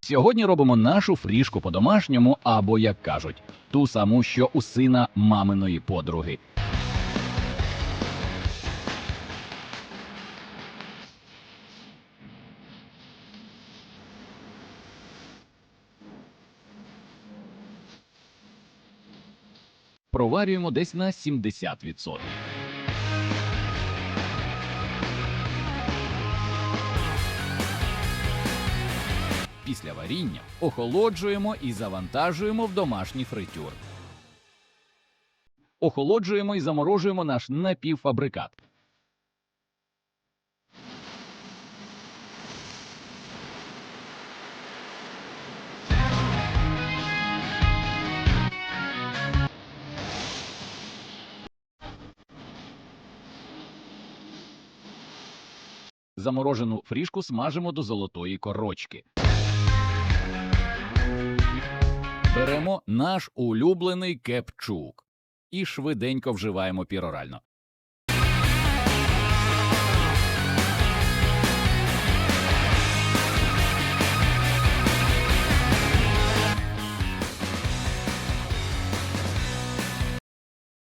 Сьогодні робимо нашу фрішку по-домашньому, або, як кажуть, ту саму, що у сина маминої подруги. Проварюємо десь на 70%. Після варіння охолоджуємо і завантажуємо в домашній фритюр. Охолоджуємо і заморожуємо наш напівфабрикат. Заморожену фрішку смажимо до золотої корочки. Беремо наш улюблений кепчук і швиденько вживаємо пірорально.